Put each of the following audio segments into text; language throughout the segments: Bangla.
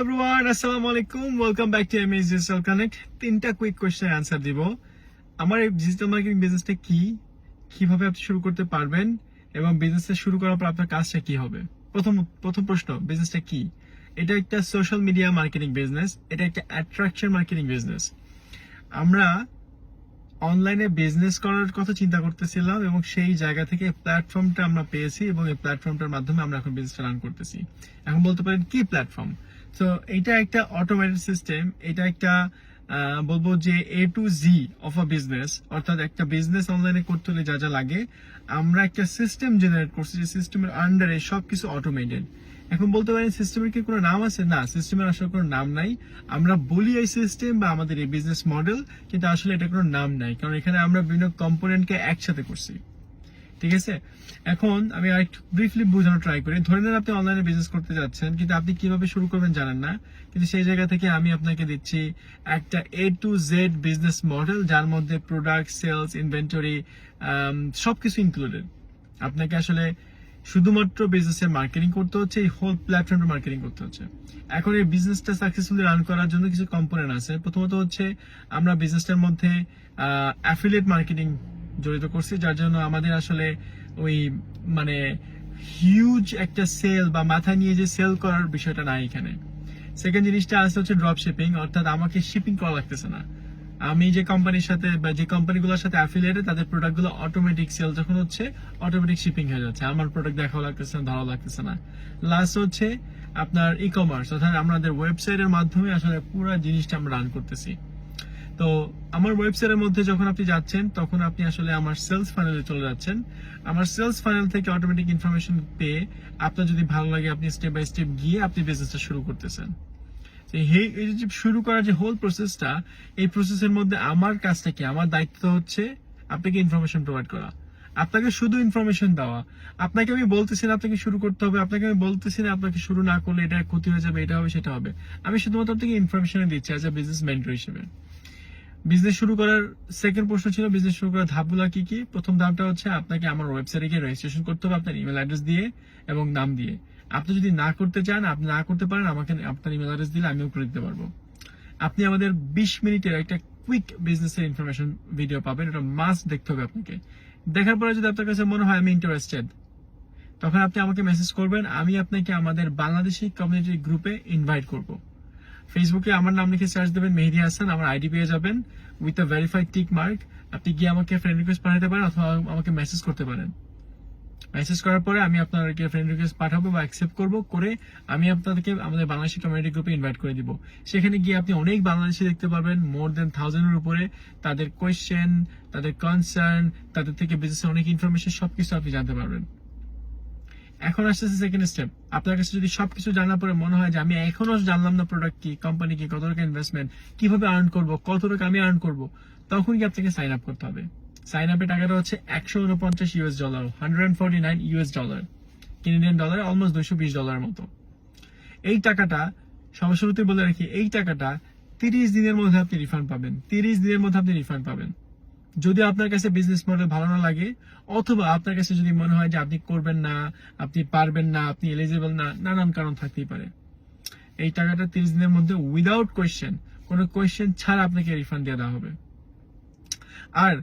এভরিওয়ান আসসালামু আলাইকুম welcome back to MS digital connect তিনটা কুইক দিব। আমার এই ডিজিটাল মার্কেটিং বিজনেসটা কি? কীভাবে আপনি শুরু করতে পারবেন? এবং বিজনেসটা শুরু করার পর আপনার কাজটা কি হবে? প্রথম প্রথম প্রশ্ন বিজনেসটা কি? এটা একটা সোশ্যাল মিডিয়া মার্কেটিং বিজনেস এটা একটা অ্যাট্রাকশন মার্কেটিং বিজনেস আমরা অনলাইনে বিজনেস করার কথা চিন্তা করতেছিলাম এবং সেই জায়গা থেকে প্ল্যাটফর্মটা আমরা পেয়েছি এবং এই প্ল্যাটফর্মটার মাধ্যমে আমরা এখন বিজনেসটা রান করতেছি। এখন বলতে পারেন কি প্ল্যাটফর্ম তো এটা একটা অটোমেটেড সিস্টেম এটা একটা বলব যে A to Z of a business অর্থাৎ একটা বিজনেস অনলাইনে করতে হলে যা যা লাগে, আমরা একটা সিস্টেম জেনারেট করছি যে সিস্টেমের আন্ডারে সবকিছু অটোমেটেড এখন বলতে পারেন সিস্টেমের কি কোনো নাম আছে? না সিস্টেমের আসলে কোনো নাম নাই। আমরা বলি এই সিস্টেম বা আমাদের এই বিজনেস মডেল কিন্তু আসলে এটা কোনো নাম নাই, কারণ এখানে আমরা বিভিন্ন কম্পোনেন্টকে একসাথে করছি। ঠিক আছে? এখন আমি আরেকটু ব্রিফলি বোঝানোর ট্রাই করি। ধরে নেন আপনি অনলাইনে বিজনেস করতে যাচ্ছেন, কিন্তু আপনি কীভাবে শুরু করবেন জানেন না। কিন্তু সেই জায়গা থেকে আমি আপনাকে দিচ্ছি একটা A to Z business model যার মধ্যে প্রোডাক্ট সেলস ইনভেন্টরি সবকিছু ইনক্লুডেড আপনাকে আসলে শুধুমাত্র বিজনেসের মার্কেটিং করতে হচ্ছে, এই হোল প্ল্যাটফর্মের মার্কেটিং করতে হচ্ছে। এখন এই বিজনেসটা সাকসেসফুলি রান করার জন্য কিছু কম্পোনেন্ট আছে। প্রথমত হচ্ছে আমরা বিজনেসটার মধ্যে অ্যাফিলিয়েট মার্কেটিং জড়িত করছি, যার জন্য আমাদের আসলে ওই মানে হিউজ একটা সেল বা মাথা নিয়ে যে সেল করার বিষয়টা নাই এখানে। সেকেন্ড জিনিসটা আসছে হচ্ছে ড্রপ শিপিং অর্থাৎ আমাকে শিপিং করা লাগতেছে না। আমি যে কোম্পানির সাথে বা যে কোম্পানিগুলোর সাথে অ্যাফিলিয়েটেড তাদের প্রোডাক্টগুলো অটোমেটিক সেল যখন হচ্ছে অটোমেটিক শিপিং হয়ে যাচ্ছে। আমার প্রোডাক্ট দেখাও লাগতেছে না ভালো লাগতেছে না। লাস্ট হচ্ছে আপনার ই কমার্স অর্থাৎ আমাদের ওয়েবসাইটের মাধ্যমে আসলে পুরো জিনিসটা আমরা রান করতেছি। তো আমার ওয়েবসাইটের মধ্যে যখন আপনি যাচ্ছেন, তখন আপনি আসলে আমার সেলস ফানেলে চলে যাচ্ছেন। আমার সেলস ফানেল থেকে অটোমেটিক ইনফরমেশন পেয়ে আপনার যদি ভালো লাগে, আপনি স্টেপ বাই স্টেপ গিয়ে আপনি বিজনেসটা শুরু করতেছেন। এই যে শুরু করার যে হোল প্রসেসটা এই প্রসেসের মধ্যে আমার কাজটা কি? আমার দায়িত্ব হচ্ছে আপনাকে ইনফরমেশন প্রোভাইড করা। আপনাকে শুধু ইনফরমেশন দেওয়া। আপনাকে আমি বলতেছি না আপনাকে শুরু করতে হবে, আপনাকে আমি বলতেছি না আপনাকে শুরু না করলে এটা ক্ষতি হয়ে যাবে, এটা হবে, সেটা হবে। আমি শুধুমাত্র আপনাকে ইনফরমেশন দিচ্ছি অ্যাজ এ বিজনেস মেন্টর হিসেবে। বিজনেস শুরু করার সেকেন্ড প্রশ্ন ছিল বিজনেস শুরু করার ধাপগুলো কি কি? প্রথম ধাপটা হচ্ছে আপনাকে আমার ওয়েবসাইটে গিয়ে রেজিস্ট্রেশন করতে হবে, আপনার ইমেল অ্যাড্রেস দিয়ে এবং নাম দিয়ে। আপনি যদি না করতে চান, আপনি না করতে পারেন, আমাকে আপনার ইমেল অ্যাড্রেস দিলে আমিও করে দিতে পারব। আপনি আমাদের বিশ মিনিটের একটা কুইক বিজনেসের ইনফরমেশন ভিডিও পাবেন, এটা মাস্ট দেখতে হবে আপনাকে। দেখার পরে যদি আপনার কাছে মনে হয় আমি ইন্টারেস্টেড তখন আপনি আমাকে মেসেজ করবেন, আমি আপনাকে আমাদের বাংলাদেশি কমিউনিটি গ্রুপে ইনভাইট করব। ফেসবুকে আমার নাম লিখে সার্চ দেবেন মেহেদি হাসান, আমার আইডি পেয়ে যাবেন with a verified tick mark আপনি গিয়ে আমাকে ফ্রেন্ড রিকোয়েস্ট পাঠাতে পারেন অথবা আমাকে মেসেজ করতে পারেন। মেসেজ করার পরে আমি আপনাদেরকে ফ্রেন্ড রিকোয়েস্ট পাঠাবো বা অ্যাকসেপ্ট করব, করে আমি আপনাদেরকে আমাদের বাংলাদেশি কমিউনিটি গ্রুপে ইনভাইট করে দিব। সেখানে গিয়ে আপনি অনেক বাংলাদেশি দেখতে পারবেন মোর দেন থাউজেন্ডের উপরে। তাদের কোয়েশ্চেন তাদের কনসার্ন তাদের থেকে বিজনেসের অনেক ইনফরমেশন সবকিছু আপনি জানতে পারবেন। এখন আসতেছে সেকেন্ড স্টেপ আপনার কাছে যদি সবকিছু জানার পরে মনে হয় যে আমি এখনও জানলাম না প্রোডাক্ট কি কোম্পানি কি কত টাকা ইনভেস্টমেন্ট কীভাবে আর্ন করব কত টাকা আমি আর্ন করব, তখন কি আপনাকে সাইন আপ করতে হবে? সাইন আপের টাকাটা হচ্ছে একশো উনপঞ্চাশ US dollar hundred forty nine US dollar Canadian dollar almost দুইশো বিশ ডলার মতো। এই টাকাটা সবার বলে রাখি, এই টাকাটা তিরিশ দিনের মধ্যে আপনি রিফান্ড পাবেন, তিরিশ দিনের মধ্যে আপনি রিফান্ড পাবেন। যদি আপনার কাছে বিজনেস মডেল ভালো না লাগে, অথবা আপনার কাছে যদি মনে হয় যে আপনি করবেন না, আপনি পারবেন না, আপনি এলিজিবল না, নানান কারণ থাকতেই পারে। এই টাকাটা তিরিশ দিনের মধ্যে উইদাউট কোয়েশ্চেন কোনো কোয়েশ্চেন ছাড়া আপনাকে রিফান্ড দেওয়া হবে। আর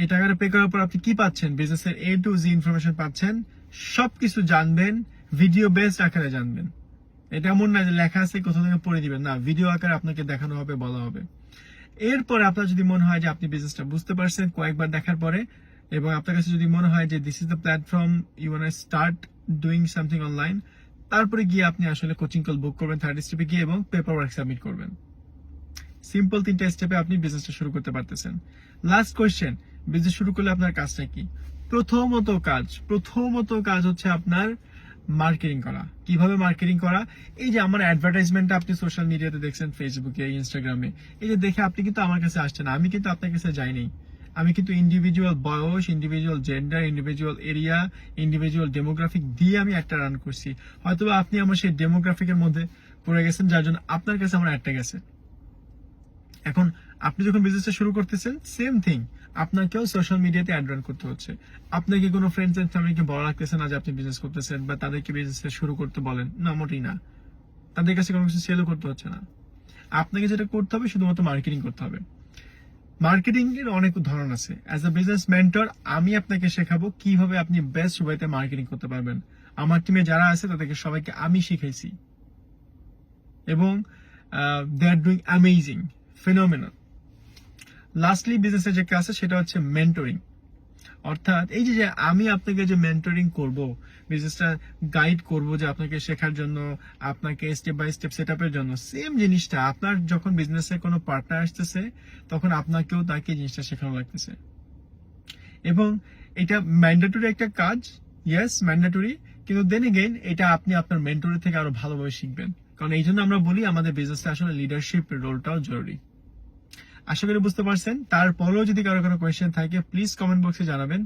এই টাকাটা পে করার পর আপনি কি পাচ্ছেন? বিজনেসের এ টু জি ইনফরমেশন পাচ্ছেন, সবকিছু জানবেন ভিডিও বেসড আকারে জানবেন। এটা এমন না যে লেখা আছে, কোথাও থেকে পড়ে দিবেন। না ভিডিও আকারে আপনাকে দেখানো হবে, বলা হবে। এরপরে আপনার যদি মনে হয় যে আপনি বিজনেসটা বুঝতে পারছেন, কয়েকবার দেখার পরে, এবং আপনার কাছে যদি মনে হয় যে this is the platform you want start doing something online তারপরে গিয়ে আপনি আসলে কোচিং কল বুক করবেন থার্ড স্টেপে গিয়ে এবং পেপার ওয়ার্ক সাবমিট করবেন। সিম্পল তিনটা স্টেপে আপনি বিজনেসটা শুরু করতে পারতেছেন। লাস্ট কোয়েশ্চেন বিজনেস শুরু করলে আপনার কাজটা কি? প্রথমত কাজ প্রথমত কাজ হচ্ছে আপনার মার্কেটিং করা। কীভাবে মার্কেটিং করা? এই যে আমার অ্যাডভার্টাইজমেন্টটা আপনি সোশ্যাল মিডিয়াতে দেখছেন ফেসবুকে ইনস্টাগ্রামে এই যে দেখে আপনি কিন্তু আমার কাছে আসছেন। আমি কিন্তু আপনার কাছে যাইনি। আমি কিন্তু ইন্ডিভিজুয়াল বয়স individual gender individual area individual demographic দিয়ে আমি একটা রান করছি। হয়তো আপনি আমার সেই ডেমোগ্রাফিকের মধ্যে পড়ে গেছেন, যার জন্য আপনার কাছে আমার একটা গেছে। এখন আপনি যখন বিজনেসটা শুরু করতেছেন সেম থিং আপনাকেও সোশ্যাল মিডিয়াতে অ্যাড করতে হচ্ছে। আপনাকে কোনো ফ্রেন্ডস এন্ড ফ্যামিলিকে বলা লাগতেছে না যে আপনি বিজনেস করতেছেন বা তাদেরকে বিজনেস শুরু করতে বলেন। না, মোটেই না। তাদের কাছে কোনো কিছু সেলও করতে হচ্ছে না। আপনাকে যেটা করতে হবে, শুধুমাত্র মার্কেটিং করতে হবে। মার্কেটিং এর অনেক ধরন আছে। অ্যাজ আ বিজনেস মেন্টর আমি আপনাকে শেখাবো কীভাবে আপনি বেস্ট ওয়েতে মার্কেটিং করতে পারবেন। আমার টিমে যারা আছে, তাদেরকে সবাইকে আমি শিখাইছি। এবং they are doing amazing phenomenal lastly বিজনেসের যে আছে, সেটা হচ্ছে মেন্টরিং অর্থাৎ এই যে আমি আপনাকে যে মেন্টরিং করব বিজনেসটা গাইড করব যে আপনাকে শেখার জন্য, আপনাকে স্টেপ বাই স্টেপ সেট জন্য সেম জিনিসটা, আপনার যখন বিজনেসে কোনো পার্টনার আসতেছে, তখন আপনাকেও তাকে জিনিসটা শেখানো লাগতেছে। এবং এটা ম্যান্ডেটরি একটা কাজ ইয়েস ম্যান্ডেটরি কিন্তু দেন এগেইন এটা আপনি আপনার মেন্টরের থেকে আরও ভালোভাবে শিখবেন। কারণ এই জন্য আমরা বলি আমাদের বিজনেসে আসলে লিডারশিপ রোলটাও জরুরি। আশা করি বুঝতে পারছেন। তারপরেও যদি কারও কোনো কোয়েশ্চেন থাকে প্লিজ কমেন্ট বক্সে জানাবেন।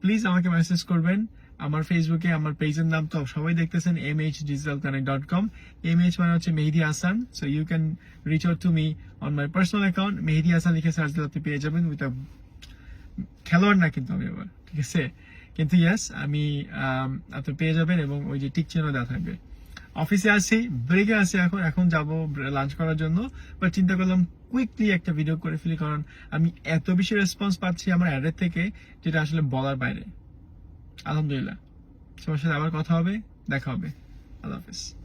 প্লিজ আমাকে মেসেজ করবেন। আমার ফেসবুকে আমার পেজের নাম তো সবাই দেখতেছেন M H digital connect dot com M H মানে হচ্ছে Mehedi Hasan. So you can reach out to me on my personal account Mehedi Hasan লিখে সার্চ দিলে আপনি পেয়ে যাবেন। উইথ খেলোয়াড় না কিন্তু আমি এবার ঠিক আছে? কিন্তু ইয়েস আমি আপনি পেয়ে যাবেন এবং ওই যে টিক চিহ্ন দেওয়া থাকবে। অফিসে আছি ব্রেকে আছি এখন এখন যাব লাঞ্চ করার জন্য। বা চিন্তা করলাম কুইকলি একটা ভিডিও করে ফেলি, কারণ আমি এত বেশি রেসপন্স পাচ্ছি আমার অ্যাডের থেকে যেটা আসলে বলার বাইরে। আলহামদুলিল্লাহ। সবার সাথে আবার কথা হবে, দেখা হবে। আল্লাহ হাফিজ।